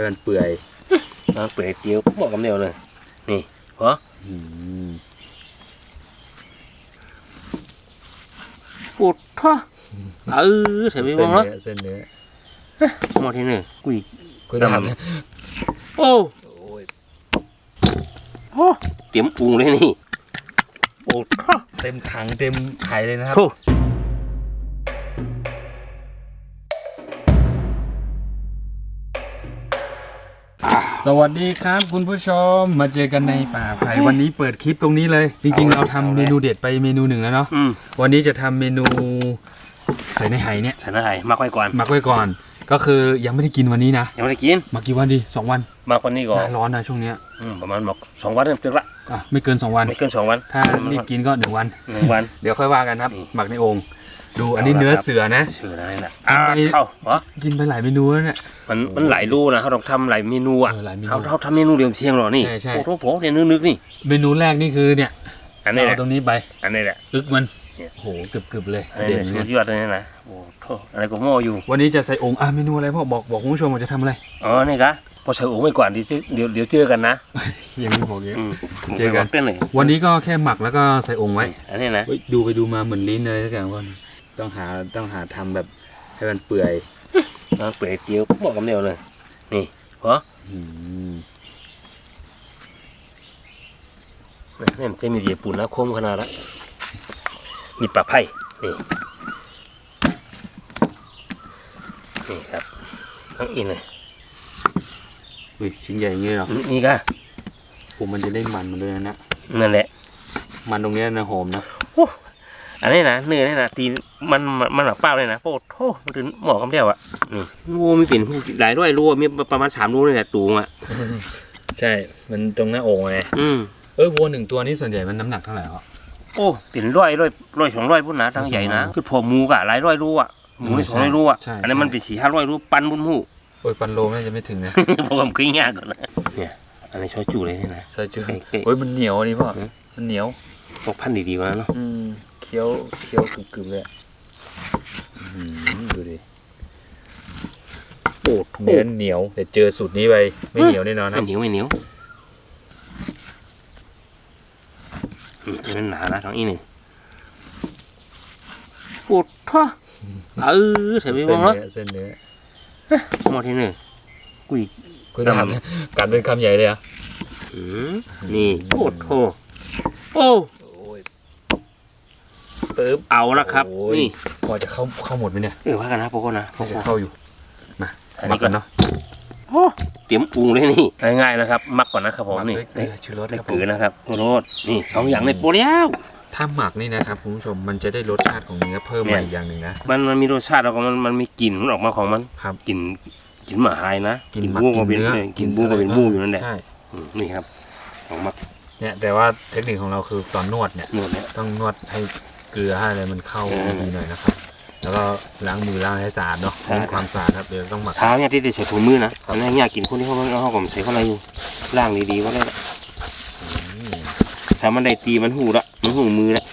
ให้มันเปื่อยเอาเปื่อยเจียวเหมาะกับเดียวเลยนี่เหรออืมปวดท่อเออใส่ไปเส้บ้านงเนาะเนื้อเส้นเนื้อหมดที่หนึ่งกุยคุยดำทำโอ้โอ้ยโหเตรียมปรุงเลยนี่ปวดท่อเต็มถังเต็มไข่เลยนะครับ สวัสดีครับคุณผู้ชมมาเจอกันในป่าไผ่วันนี้เปิดคลิปตรงนี้เลย จริงๆ เราทำเมนูเด็ดไปเมนูหนึ่งแล้วเนาะอืมวันนี้จะทำเมนูใส่ในไหเนี่ยใส่น้ำไห่มากไว้ก่อนหมักไว้ก่อน ก็คือยังไม่ได้กินวันนี้นะยังไม่ได้กินหมากี่วันดีสองวันมากกว่านี้ก่อนหน้าร้อนนะช่วงเนี้ยอืมประมาณบอกสองวันเต็มละอะไม่เกินสองวัน ไม่เกินสองวันถ้ารีบกินก็หนึ่งวัน หนึ่งวัน เดี๋ยวค่อยว่ากันครับนี่หมักในโอ่ง ดูอันนี้เอาละเนื้อครับเสือนะชื่ออะไรนะกิอ่านไป เข้าเหรอกินไปหลายเมนูแล้วเนี่ย มันมันหลายรูนะเขาต้องทำหลายเมนูอะเออหลายเมนูเขาเขาทำเมนูเดียวเชียงหรอนี่ใช่ใช่ โอ้โหโผล่เนี่ยนึกๆนี่ เมนูแรกนี่คือเนี่ยอันนี้แหเอาละตรงนี้ไปอันนี้แหละ อึกมันเนี่ย โอ้โหกรึบๆเลยอันนี้เด่นแหละเหมือนสุกันดยอดเลยนะโอ้โหอะไรก็โม่อยู่ วันนี้จะใส่โองค์อะเมนูอะไรพ่อบอกบอกคุณผู้ชมว่าจะทำอะไร อ๋อ นี่กะพอใส่โอ่งไว้ก่อนเดี๋ยวเจอเดี๋ยวเดี๋ยวเจอกันนะยังไม่บอกเยอะอืมเจอกัน เป็นเลยวันนี้ก็แค่หมักแล้วก็ใส่โองค์ไว้อันนี้นะ เฮ้ยดูไปดูมาเหมือนลิ้นอะไรสักอย่างก่อน ต้องหาต้องหาทำแบบให้มันเปื่อยเอาเปื่อยเจียวเหมาะกับเดียวเลย นี่เหรออืมนี่มันจะมีเดียปุ่นนะคมขนาดละมีปลาไผ่นี่นี่ครับทั้งอินเลยอุ้ยชิ้นใหญ่อย่างนี้เหรอนี่ก็ผมมันจะได้มันมันด้วยนะนั่นแหละ มันตรงเนี้ยนะหอมนะ อันนี้นะเนื้อนี่นะตีนมันมันมันแบบเปล่าเลยนะโอ้โหมันถึงเหมาะกับเดียวอะนี่รูมีเปลี่ยนหลายร้อยรูมีประมาณสามรูเลยแหละตูงอะใช่มันตรงหน้าโอ่งไงอืมเออวัวหนึ่งตัวนี้ส่วนใหญ่มันน้ำหนักเท่าไหร่ครับโอ้เป็นร้อยร้อยร้อยสองร้อยพุ่นนะทางใหญ่นะคือพอหมูกะหลายร้อยรูอะหมูในสองร้อยรูอะใช่ใช่อันนั้นมันเป็นสี่ห้าร้อยรูปันบุญหมูโอ้ยปันโลน่าจะไม่ถึงนะเพราะผมขึ้นยากก่อนนะเนี่ยอันนี้ชอยจูเลยนี่นะใช่จืดเป๊ะๆโอ้ยมันเหนียวนี่พ่ออืมมันเหนียวพวกพันธุ์ดีๆวะเนาะอืม เคี้ยวเคี้ยวกรึบๆเลยอะอื้อหือดูดิโอ้เนื้อเหนียวแต่เจอสูตรนี้ไปไม่เหนียวแน่นอนคไม่รับเหนียวไม่เหนียวอืมอันนั้นหนานะท้องอีนี่ปวดท่อเออใส่ไปเส้บ้านงเนาะเนื้อเส้นเนื้อหมดที่หนึ่งกุยคุณทำกันเป็นคำใหญ่เลยเหรอะอืมนี่โอ้โหโอ้โอ้ย ปึ๊บเอาละครับโอ้ยนี่พอจะเข้าเข้าหมดไหมเนี่ยเออว่ากันนะพวกคนนะพวน่ากจะคนเข้าอยู่มาอันมานี้กัก่อนนเนาะโอ้เตรียมปรุงเลยนี่ง่ายๆนะครับมักก่อนนะครับผมหมักนี่ด้วยเกลือชูรสได้ครับผเกลือมนะครับโคโรสนี่สองอย่างในโปรแล้ว ถ้าหมักนี่นะครับคุณผู้ชมมันจะได้รสชาติของเนื้อเพิ่มเนี่มาย อีกอย่างหนึ่งนะ มันมันมีรสชาติแล้วก็มันมันมีกลิ่นมันออกมาของมันครับ กลิ่นกลิ่นหมาหายนะกินหมักบู้กิก็นเป็นเนื้อเออกินบู้ก็เป็นบู้อยู่นั่นแหละใช่อืมนี่ครับของมักเนี่ยแต่ว่าเทคนิคของเราคือตอนนวดเนี่ย นวดเนี่ยต้องนวดให้ เกลือให้อะไรมันเข้าเออดีหน่อยนะครับ แล้วก็ล้างมือล้างให้สะอาดเนาะใช่ เน้นความสะอาดครับเดี๋ยวต้องหมัก เท้าเนี่ยที่ได้ใส่ถุงมือนะอันนี้อยากกินคนที่เขาเขาเขาผมใส่เข้าไปอยู่ล่างดีๆก็ได้ละถ้ามันได้ตีมันหูละมันหูมือละ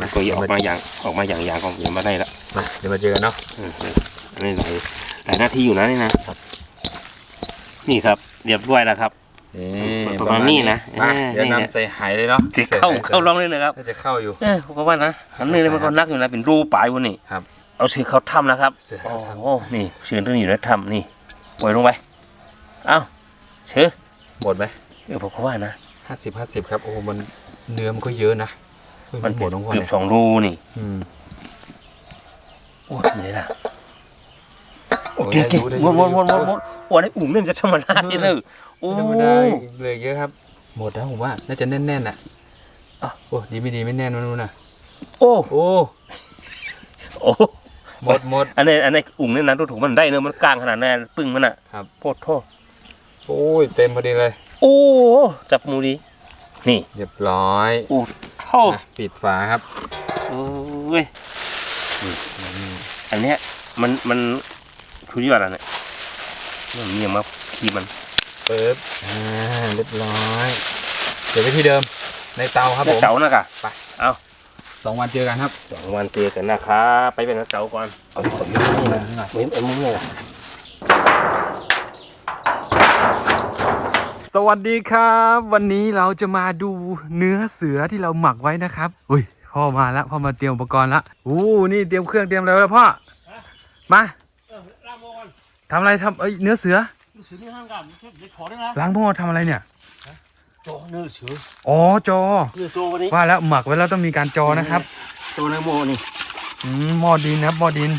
มันก็อย่าออกมาอย่างออกมาอย่างอย่างก็อย่ามาได้ละมาเดี๋ยวมาเจอกันเนาะเอออันนี้หลายหลายหน้าที่อยู่นะนี่นะนี่ครับเรียบร้อยแล้วครับ นี่ประมาณนี้นะมาเออเดี๋ยวนี่แหละนำใส่ไหเลยเนาะที่เข้าเข้าลองเลยนะครับน่าจะเข้าอยู่เออเพราะว่านะอันนี้เลยมันก็นักอยู่นะเป็นรูปลายวันนี้ครับ เอาเชือกเขาทำนะครับเสือโอ้ทโหนี่เชือกตัวนี้อยู่แล้วทำนี่ปล่อยลงไปเอ้าเชือำหมดไหมเออผมว่านะห้าสิบห้าสิบครับโอ้โหมันเนื้อมันก็เยอะนะเฮ้ยมัมันนหมดลงก่อนเกือเลบยสองรูนี่อืมโอ้ยนี่นะโอ้โอ้ยเก่งเก่งได้วอยู่นได้วนอยู่วนวนวนโอ้ยในอุ่มเนี่ยมันจะธรรมดาที่เลย โอ้ไม่ธรรมดาเลยเยอะครับ หมดแล้วผมว่า น่าจะแน่นๆน่ะอะโอ้ดีไม่ดีไม่แน่นมันนู่นน่ะโอ้โอ้โอ้หมดหมด อันนี้อันนี้อุ่มเนี่ยนะตัวถุงมันได้เนอะมันกลางขนาดนั้นปึ้งมันอะครับโคตรโทษโอ้ยเต็มพอดีเลยโอ้จับมือดีนี่เรียบร้อยโอ้เท่าอะปิดฝาครับโอ้ยนี่อันเนี้ยมันมันทุยอดอะไรเนี่ยมันมีอย่างมาขีมัน เปิบอ่าเรียบร้อยเดี๋ยวไปที่เดิมในเตาครับผม เต๋านะกะสองวันเจอกันครับสองวันเจอกันนะครับไปเป็นเต๋าก่อนเอาขอยืมนี่นะนี่หน่อยเว้นไอ้มุ้งเลยอะสวัสดีครับ วันนี้เราจะมาดูเนื้อเสือที่เราหมักไว้นะครับอุ้ยพ่อมาแล้วพ่อมาเตรียมอุปกรณ์แล้วอู้นี่เตรียมเครื่องเตรียมอะไรไว้แล้วพ่อมาล้างหม้อก่อนทำอะไรทำเอ้ยเนื้อเสือ รู้สึกนี่ห้างกันเด็กขอได้นะล้างหม้อทำอะไรเนี่ยโจเนื้อเสืออ๋อจอเนื้อโจวันนี้ว่าแล้วหมักไว้แล้วต้องมีการจอนะครับโจในหม้อนี่อืมหม้อดินครับหม้อดิน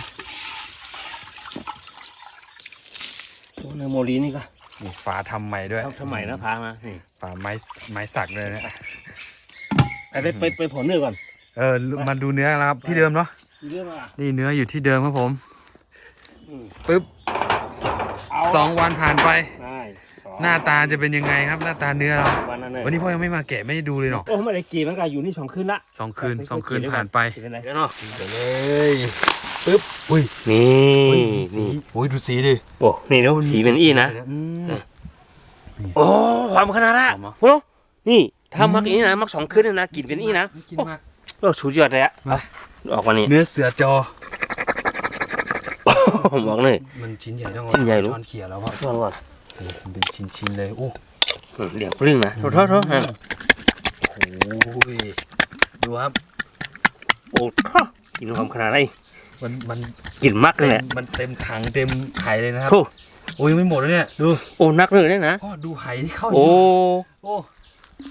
โจในหม้อลีนี่ก็นี่ฝาทำใหม่ด้วยทำไมนะพามานี่ฝาไม้ไม้สักเลยนะไปไปไปไปผลเนื้อก่อนเออมาดูเนื้อแล้วครับที่เดิมเนาะเรื่องอะนี่เนื้ออยู่ที่เดิมครับผมอืมปึ๊บ เอาสองวันผ่านไป ได้สอง หน้าตาจะเป็นยังไงครับ หน้าตาเนื้อเรา วันนั้นเลย วันนี้พ่อยังไม่มาแกะไม่ได้ดูเลยเนาะโอ้ไม่ได้กี่มันก็อยู่นี่สองคืนละสองคืนไปสองคืนเก็บไว้ก่อนผ่านไปกินเป็นไรเนาะเดี๋ยวเลยปึ๊บอุ้ยนี่อุ้ยมีสีโอ้ยดูสีดิโอ้นี่ดูสีเป็นอีนะอืม โอ้ความขนาดละเอามาโอ้นี่ถ้ามักอีนะมักสองคืนเลยนะกินเป็นอีนะน่ากินมากโอ้สุดยอดเลยอะมาออกมานี่เนื้อเสือจอผม บอกเลย มันชิ้นใหญ่จังชิ้นใหญ่รู้ ช้อนเขี่ยแล้วพ่อลองก่อนโอ้โหมันเป็นชิ้นๆเลยโอ้อืมเดี๋ยวปรึ่งนะโทษโทษโทษอะโหดูครับโอ้โหกินความขนาดไหนมันมันกินมักเลยแหละมันเต็มถังเต็มไข่เลยนะครับโอ้โอ้ยยังไม่หมดแล้วเนี่ยดูโอ้นักเลยเนี่ยนะพ่อดูไข่ที่เข้าเยโอ้อะโอ้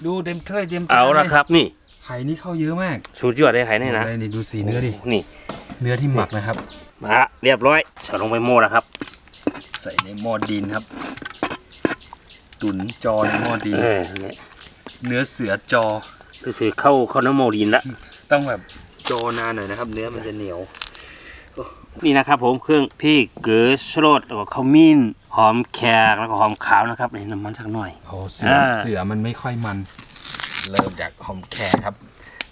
ดูเต็มถ้วยเต็มจานเอาละยครับ นี่ไข่นี่เข้าเยอะมากสุดยอดเลยไข่เนี่ยนะ โอ้ยนี่ดูสีเนื้อดิโนี่ เนื้อที่หมักนะครับ มาละเรียบร้อยใส่ลงไปโม่แล้วครับ ใส่ในหม้อดินครับ ตุ๋นจอในหม้อดิน เออเนี่ยเนื้อเสือจอ คือซื้อเข้าเข้าน้ำโมดินละต้องแบบจอนานหน่อยนะครับ เนื้อมันจะเหนียว นี่นะครับผมเครื่องพริกเกลือชโรดแล้วก็ขมิ้นหอมแขกแล้วก็หอมขาวนะครับนี่น้ำมันสักหน่อย โอ้เสืออ่าเสือมันไม่ค่อยมัน เริ่มจากหอมแขกครับ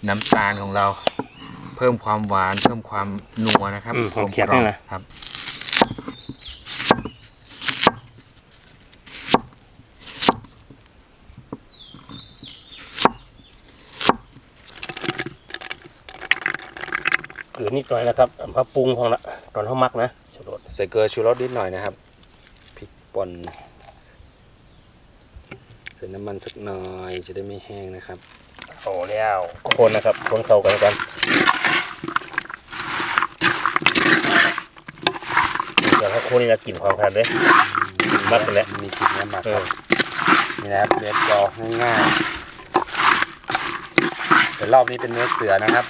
น้ำตาลของเรา เพิ่มความหวาน เพิ่มความนัวนะครับอืมหอมแขกลมนี่ๆนะครับ เกลือนิดหน่อยนะครับเอามาปรุงพองละตอนเขามักนะชโรดใส่เกลือชูรสนิดหน่อยนะครับพริกป่นใส่น้ำมันสักหน่อยจะได้ไม่แห้งนะครับโอ้แล้วคนนะครับคนเข้ากันกัน เดี๋ยวถ้าคนนี่นะกลิ่นความขาดเลยมักไปแล้วมีกลิ่นเนื้อหมักเอครัอบนี่นะครับเนื้อจอง่ายๆแต่รอบนี้เป็นเนื้อเสือนะครับ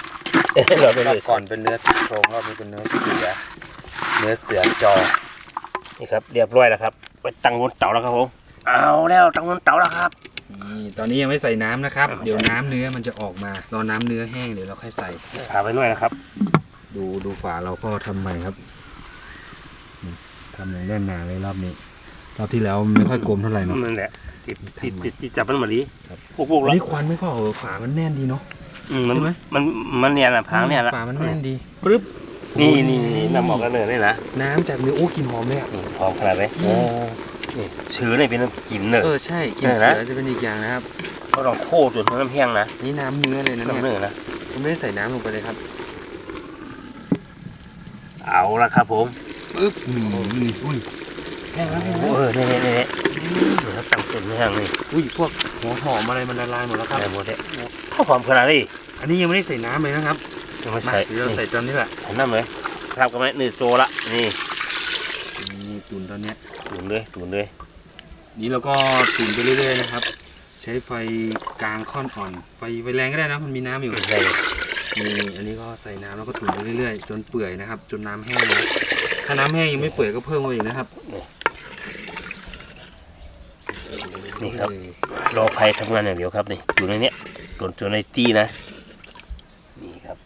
เราไปรเลอบยก่อนเป็นเนื้อสีโครงรอบนี้เป็นเนื้อเสือ เนื้อเสือจอนี่ครับเรียบร้อยแล้วครับไปตั้งบนเตาแล้วครับผมเอาแล้วตั้งบนเตาแล้วครับนี่ตอนนี้ยังไม่ใส่น้ำนะครับไม่ใส่เดี๋ยวน้ำเนื้อมันจะออกมารอน้ำเนื้อแห้งเดี๋ยวเราค่อยใส่พาไปหน่อยนะครับ ดูดูฝาเราพ่อทำใหม่ครับอืม ทำอย่างแน่นหนาเลยรอบนี้รอบที่แล้วมันไม่ค่อยกลมเท่าไหร่เนาะนั่นแหละติดติดติดติดจับมันมาดีครับพวกพวกอันแล้วนี้ควันไม่ค่อยเออฝามันแน่นดีเนาะอืมมันใช่ไหมมันมันเนี่ยนะพางเนี่ยละฝามันแน่นดีปึ๊บนี่โอ้ยนี่นี่น้ำหมอกกันเลยนี่นะน้ำจากเนื้อโอ้กลินหอมเลยอะนี่หอมขนาดไหนโอ้นี่ชื้อเนี่ยเป็นน้ำกลิ่นเนอะเออใช่กลินเออเสืนะอจะเป็นอีกอย่างนะครับก็ลองโค้จนน้ำแห้งนะนี่น้ำเนื้อเลยนะน้ำเนี่ยเนื้อนะผมไม่ได้ใส่น้ำลงไปเลยครับ เอาละครับผม ปึ๊บอืมนี่อุ้ยแห้งแล้วแห้งโอ้แล้วเออเนี่ยเนี่ยเนี่ยเดี๋ยวตั้งเต็มแห้งนี่อุ้ยพวกหัวหอมอะไรมันละลายหมดแล้วครับได้หมดเลยข้าวหอมขนาดนี้อันนี้ยังไม่ได้ใส่น้ำเลยนะครับยังไม่มาใส่เดี๋ยวเราใส่ตอนนี้แหละใส่น้ำเลยครับกันไหมนี่โจละนี่นี่ตุนตอนเนี้ยตุนเลยตุนเลยนี้เราก็ตุนไปเรื่อยๆนะครับ ใช้ไฟกลางค่อนอ่อน ไฟไฟแรงก็ได้นะมันมีน้ำอยู่ใส่ นี่อันนี้ก็ใส่น้ำแล้วก็ตุนไปเรื่อยๆ จนเปื่อยนะครับ จนน้ำแห้งนะถ้าน้ำแห้งยังไม่เปื่อยก็เพิ่มมาอีกนะครับนี่ครับ รอภัยทำงานอย่างเดียวครับนี่อยู่ในเนี้ยโดนตัวในจี้นะ นี่ครับ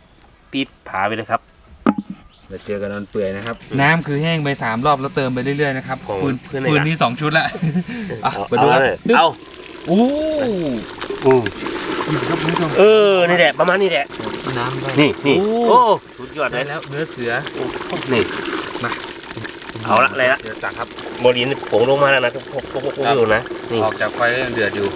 ปิดผาไปเลยครับเราเจอกันตอนเปื่อยนะครับ น้ำคือแห้งไปสามรอบแล้วเติมไปเรื่อยๆนะครับของฟืนเพื่อนในฟืนร้านนี่สองชุดละอะเอาไปดูครับเลย ดึ๊บเอาโอ้อืมกินครับคุณผู้ชมเออนี่แหละประมาณนี้แหละน้ำได้นี่นี่โอ้โอ้สุดยอดเลได้ยแล้วเนื้อเสือ นี่มาเอาละเลยละเดี๋ยวตักครับโมลินผงลงมาแล้วนะพวกพวกพวกพวกอยู่นะนี่ออกจากไฟก็ยังเดือดอยู่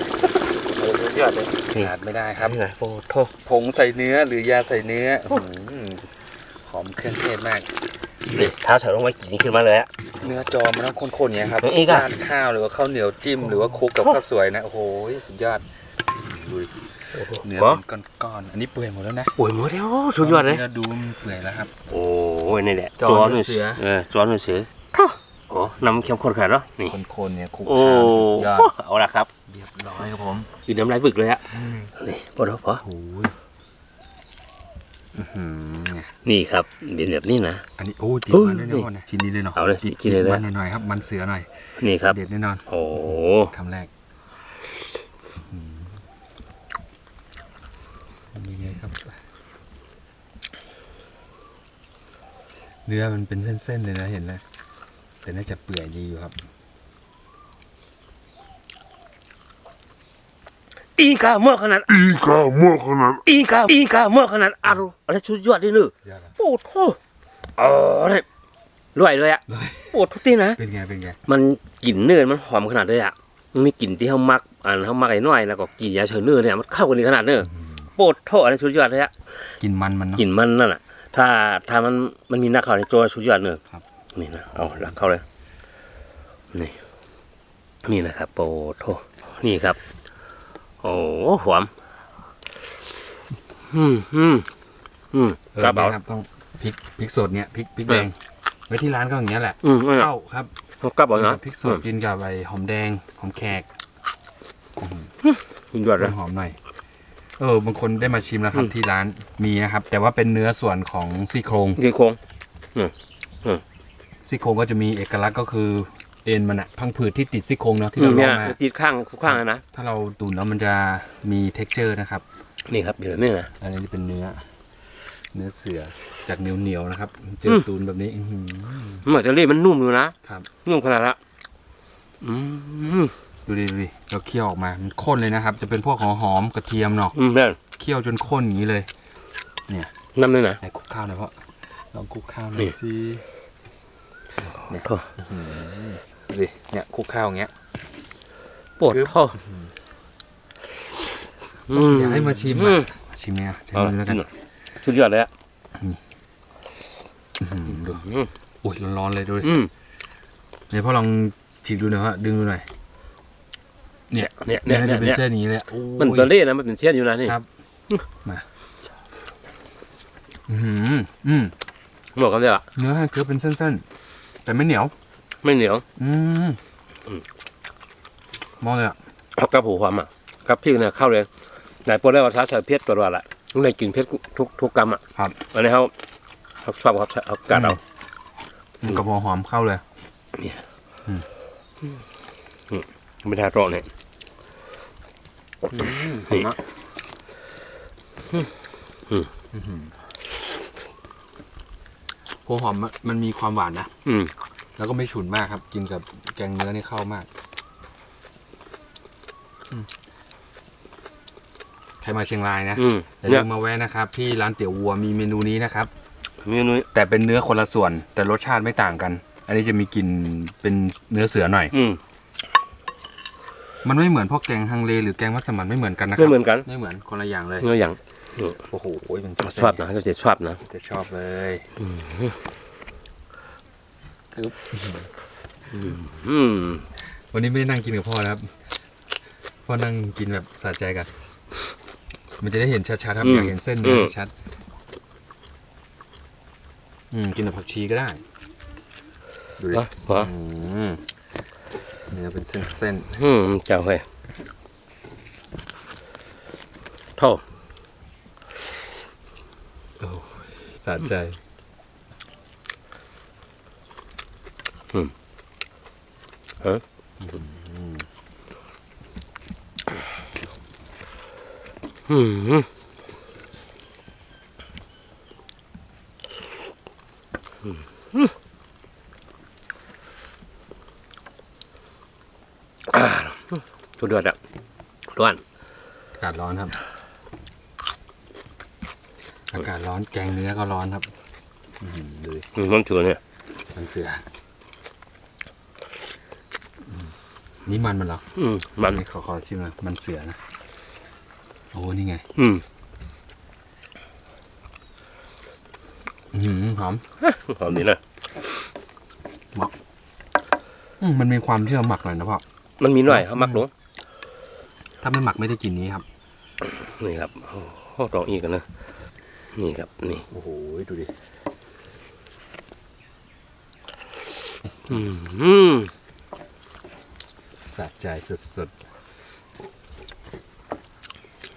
สุดยอดเลยนี่ขาดไม่ได้ครับ นี่ไงโอ้โทษผงใส่เนื้อหรือยาใส่เนื้ออื้อหือหอมเครื่องเทศมาก นี่เท้าใส่ลงไว้กี่นี่ขึ้นมาเลยอะน เนื้อจอมันต้องข้นๆอย่างเงี้ยครับเอออีกอะ ราดข้าวหรือว่าข้าวเหนียวจิ้มหรือว่าคลุกกับข้าวสวยนะโอ้โหสุดยอดดูดิเนื้อเป็นก้อนๆอันนี้เปื่อยหมดแล้วนะโอ้ยหมดแล้วสุดยอดเลยเราดูมันเปื่อยแล้วครับ โอ้ยนี่แหละจอหนึ่เสือ เออจอหนึ่งเสือโอ้น้ำเข้มข้นขนาดเนาะนี่คนๆเนี่ยคลุกโอ้ข้าวสุดยอดเอาละครับเรียบร้อยครับผมคือน้ำลายบึกเลยอะนี่พอแล้วพอ โอ้ยอื้อหือเนี่ยนี่ครับเดี๋ยวแบบนี้นะ อันนี้โอ้ติดเฮ้ยมันด้วยนะพ่อเนี่ยชิ้นนี้เลยเนาะเอาเลยติดกินเลยนะมันหน่อยๆครับ มันเสือหน่อย นี่ครับ เด็ดแน่นอน โอ้โหคำแรกอืมนี่ไงครับ เนื้อมันเป็นเส้นๆเลยนะเห็นไหมแต่น่าจะเปื่อยดีอยู่ครับ อีกาเมื่อขนาด อีกาเมื่อขนาด อีกาอีกาเมื่อขนาดอารมณ์อะไรสุดยอดดิเนอะยอดครับโอ้โหเออเนี่ยรวยเลยอะรวยโอ้ทุกที่นะ เป็นไง เป็นไง มันกลิ่นเนื้อมันหอมขนาดเลยอะมันมีกลิ่นที่เขามักอันเขามักไอ้น้อยแล้วก็กลิ่นยาเชิญเนื้อเนี่ยมันเข้ากันดีขนาดเนื้อโปรดโทษอะไรสุดยอดเลยอะกินมันมันเนาะกลิ่นมันนั่นอะถ้าถ้ามันมันมีหน้าเข้าในโจสุดยอดเนื้อครับ นี่นะ เอาลักเข้าเลย นี่ นี่นะครับ โปรดโทษนี่ครับ โอ้หอมอืมอืมอืมเออครับเอาเนี่ยครับต้องพริกพริกสดเนี่ยพริกพริกเออแดงไว้ที่ร้านก็อย่างเงี้ยแหละอืมเอาเข้าครับกลับเอานะพริกสดกินกับไอ้หอมแดงหอมแขกสุดยอดเลยหอมหน่อย เออบางคนได้มาชิมแล้วครับอืม ที่ร้านมีนะครับ แต่ว่าเป็นเนื้อส่วนของซี่โครงกี่โครง ซี่โครงก็จะมีเอกลักษณ์ก็คือ เอ็นมันอะพังผืดที่ติดซี่โครงเนาะที่อืเรามลเนี่อยงมาติดข้างข้างๆอะนะถ้าเราตุ๋นแล้วมันจะมีเท็กเจอร์นะครับ นี่ครับอยู่แบบนี้นะ อันนี้เป็นเนื้อ เนื้อเสือจากเหนียวเหนียวๆนะครับ เจอมตุ๋นแบบนี้ อื้อหือเหมือนจะเล่มันนุ่มอยู่นะครับ นุ่มขนาดละอืมดูดิดูดิเราเคี่ยวออกมา มันข้นเลยนะครับ จะเป็นพวกหัวหอมกระเทียมเนาะอืมเนี่ยเคี่ยวจนข้นอย่างนี้เลยน้ำเลยนะ ไหนคลุกข้าวหน่อยพ่อลองคลุกข้าวหน่นี่อยสิโถ่ ดูดิเนี่ยคลุกข้าวอย่างเงี้ย ปวดท้ออืมอยากให้มาชิมอือะมมาชิมเนี่ยใช้เอามือแล้วกันสุดยอดเลยอะอื้อหือดูอืมอุ้ยร้อนๆเลยดูดิอืมเดี๋ยวพ่อลองฉีกดูหน่อยฮะดึงดูหน่อยเนี่ยเนี่ยเนี่เนี่ยยจะเป็นเนี่ยเส้นอย่างนี้เลยโอ้ยมันตัวเล่นะมันเป็นเส้นอยู่นะนี่ครับมาอือหืออืมบอกกันเลยอะเนื้อให้เคี้ยวเป็นเส้นๆแต่ไม่เหนียว ไม่เหนียว อืมอืม มองเลยอะเอากับหูความอะกับพริกเนี่ยเข้าเลยไหนปวดแล้วว่าท้าใส่เพชรตัวละละต้องได้กินเพชรทุกทุกกรรมอะครับอันนี้เขาเขาชอบเขาเขากัดเอา อืมกับหัวหอมเข้าเลย ไม่ทาโตะเนี่ยหอมอะอืมหัวหอมอะมันมีความหวานนะ อืม แล้วก็ไม่ฉุนมากครับ กินกับแกงเนื้อนี่เข้ามากอืมใครมาเชียงรายนะอืมอย่าเนี่ลืยมมาแวะนะครับ ที่ร้านเตี๋ยววัวมีเมนูนี้นะครับ เมนูนี้แต่เป็นเนื้อคนละส่วน แต่รสชาติไม่ต่างกัน อันนี้จะมีกลิ่นเป็นเนื้อเสือหน่อย อืมมันไม่เหมือนพวกแกงฮังเลหรือแกงมัสมั่นไม่เหมือนกันนะคไม่รับเหมือนกันไม่เหมือนคนละอย่างเลยเนื้ออย่างโอ้โหเป็นชอบนะก็จะชอบนะ จะชอบเลย อืมวันนี้ไม่ได้นั่งกินกับพ่อนะครับ พ่อนั่งกินแบบสะใจกัน มันจะได้เห็นชัดๆครับ อยากเห็นเส้นเนื้อชัดๆอืมกินกับผักชีก็ได้ดูดิอะพออืมเนื้อเป็นเส้นอืมเจ้าเฮ้ยโท่ๆโอ้สะใจ อืมอ่าสุดยอดอะร้อน อากาศร้อนครับ อากาศร้อนแกงเนื้อก็ร้อนครับ อื้อหือดูดิอืมมันถือเนี่ย มันเสืออืม นี่มันมันเหรออืมมันขอขอชิมหนะมันเสือนะโอ้นี่ไง อืมอื้อหือหอมหอมดีนะอืมมันมีความที่เราหมักหน่อยนะพ่อมันมีหน่อยเขามักลงถ้าไม่หมักไม่ได้กลินนี้ครับ นี่ครับโอ้โหลองอีกกันนะนี่ครับ นี่โอ้โหดูดิอืมอืม สะใจสุดๆ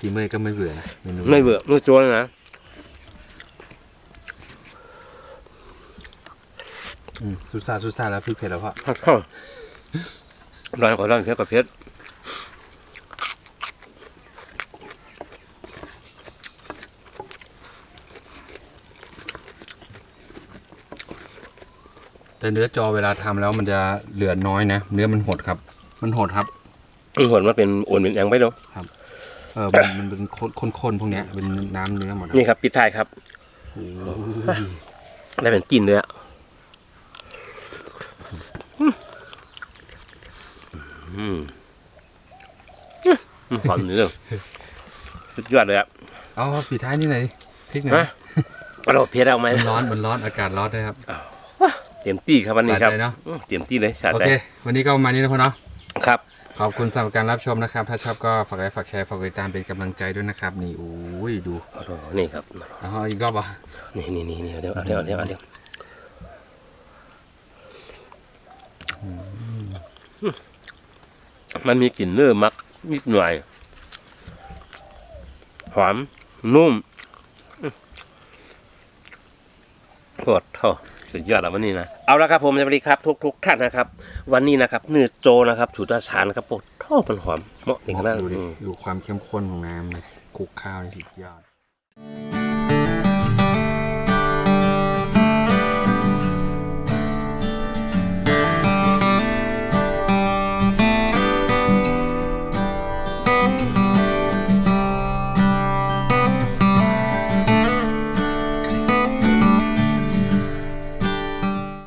กี่เมื่อยก็ไม่เบื่อนะเมนูไม่เบื่อไม่โจนนะอืมซูซ่าซูซ่าแล้วพริกเผ็ดแล้วพ่อร้อนกว่าร้อนเพชรกับเพชรแต่เนื้อจอเวลาทำแล้วมันจะเหลือน้อยนะ เนื้อมันหดครับ มันหดครับมันหวนมาเป็นโอนเป็นยังไปเนาะเออมันมันเป็นข้นๆพวกเนี้ยเป็นน้ำเนื้อหมดอะนี่ครับปิดท้ายครับโอ้โหได้เป็นกลินเลยอะอืมอืมหอมเนื้อสุดยอดเลยอะเอาปิดท้ายนี่หน่อยดิพริกหน่อฮะยกระโดดเพชรเอาไหมมันร้อนมันร้อนอากาศร้อนด้วยครับเต็มที่ครับวันนี้ครับสะใจเนอะอืมเต็มที่เลยสะโอใจเควันนี้ก็ประมาณนี้นะพ่อเนาะ ครับ ขอบคุณสำหรับการรับชมนะครับ ถ้าชอบก็ฝากไลค์ฝากแชร์ฝากติดตามเป็นกำลังใจด้วยนะครับ นี่โอ้ยดูโอ้โหนี่ครับเอาอีกรอบอะนี่นี่นี่นี่เอาเดี๋ยวเอาเดี๋ยวเอาเดี๋ยวเอาเดี๋ยวมันมีกลิ่นเนื้อมักนิดหน่อยหอมนุ่ม โคตรท่อสุดยอดแล้ววันนี้นะเอาละครับผมสวัสดีครับทุกทุกท่านนะครับ วันนี้นะครับเนื้อโจนะครับฉุดอาชานครับโปดท่อมันหอมเหมาะในขนาดดูดิดูความเข้มข้นของน้ำเลยคลุกข้าวนี่สุดยอด